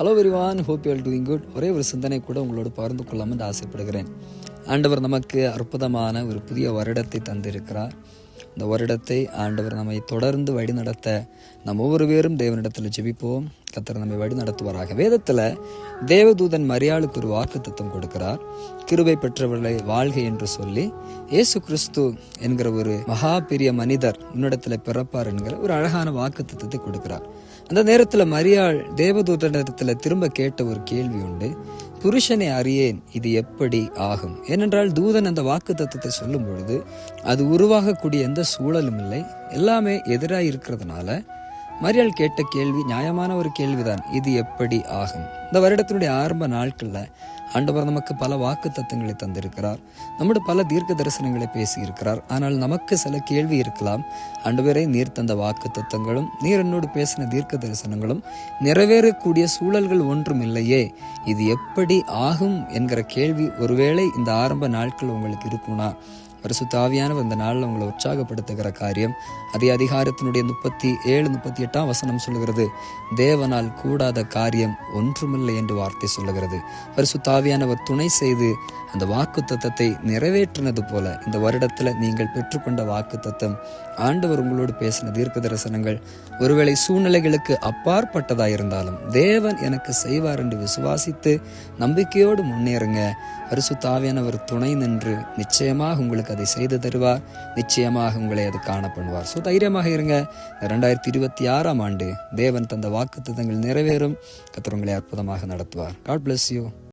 Hello everyone hope you all doing good ஒரே ஒரு சிந்தனை கூட உங்களோட பகிர்ந்து கொள்ளாமல் ஆசைப்படுகிறேன். ஆண்டவர் நமக்கு அற்புதமான ஒரு புதிய வருடத்தை தந்திருக்கிறார். இந்த வருடத்தை ஆண்டவர் நம்மை தொடர்ந்து வழிநடத்த நம் ஒவ்வொரு பேரும் தேவனிடத்தில் ஜெபிப்போம். கத்தர் நம்மை வழி நடத்துவாராக வேதத்தில் தேவதூதன் மரியாளுக்கு ஒரு வாக்கு தத்துவம் கொடுக்கிறார். கிருபை பெற்றவர்களை வாழ்க என்று சொல்லி இயேசு கிறிஸ்து என்கிற ஒரு மகா பெரிய மனிதர் உன்னிடத்தில் பிறப்பார் என்கிற ஒரு அழகான வாக்கு தத்துவத்தை கொடுக்கிறார். அந்த நேரத்தில் மரியாள் தேவதூதனிடத்தில் திரும்ப கேட்ட ஒரு கேள்வி உண்டு. புருஷனை அறியேன் இது எப்படி ஆகும்? ஏனென்றால் தூதன் அந்த வாக்கு தத்துவத்தை சொல்லும் பொழுது அது உருவாகக்கூடிய எந்த சூழலும் இல்லை. எல்லாமே எதிராக இருக்கிறதுனால மரியாள் கேட்ட கேள்வி நியாயமான ஒரு கேள்விதான். இது எப்படி ஆகும்? இந்த வருடத்தினுடைய ஆரம்ப நாட்களில் ஆண்டவர் நமக்கு பல வாக்கு தத்துவங்களை தந்திருக்கிறார். நம்முடைய பல தீர்க்க தரிசனங்களை பேசியிருக்கிறார். ஆனால் நமக்கு சில கேள்வி இருக்கலாம். ஆண்டவரை நீர் தந்த வாக்கு தத்துவங்களும் நீர் என்னோடு பேசின தீர்க்க தரிசனங்களும் நிறைவேறக்கூடிய சூழல்கள் ஒன்றும் இல்லையே. இது எப்படி ஆகும் என்கிற கேள்வி ஒருவேளை இந்த ஆரம்ப நாட்கள் உங்களுக்கு இருக்கும்னா பரிசுத்தாவியானவர் இந்த நாளில் உங்களை உற்சாகப்படுத்துகிற காரியம் அதே அதிகாரத்தினுடைய முப்பத்தி ஏழு முப்பத்தி எட்டாம் வசனம் சொல்லுகிறது தேவனால் கூடாத காரியம் ஒன்றுமில்லை என்று வார்த்தை சொல்லுகிறது. பரிசுத்தாவியானவர் துணை செய்து அந்த வாக்கு தத்தத்தை நிறைவேற்றினது போல இந்த வருடத்தில் நீங்கள் பெற்றுக்கொண்ட வாக்கு தத்தம் ஆண்டவர் உங்களோடு பேசின தீர்க்க தரிசனங்கள் ஒருவேளை சூழ்நிலைகளுக்கு அப்பாற்பட்டதாக இருந்தாலும் தேவன் எனக்கு செய்வார் என்று விசுவாசித்து நம்பிக்கையோடு முன்னேறுங்க. பரிசுத்த துணை நின்று நிச்சயமாக உங்களுக்கு அதை செய்து தருவார். நிச்சயமாக உங்களை அது காணப்படுவார். ஸோ தைரியமாக இருங்க. ரெண்டாயிரத்தி இருபத்தி ஆறாம் ஆண்டு தேவன் தந்த வாக்கு நிறைவேறும். கத்திரங்களை அற்புதமாக நடத்துவார். God bless you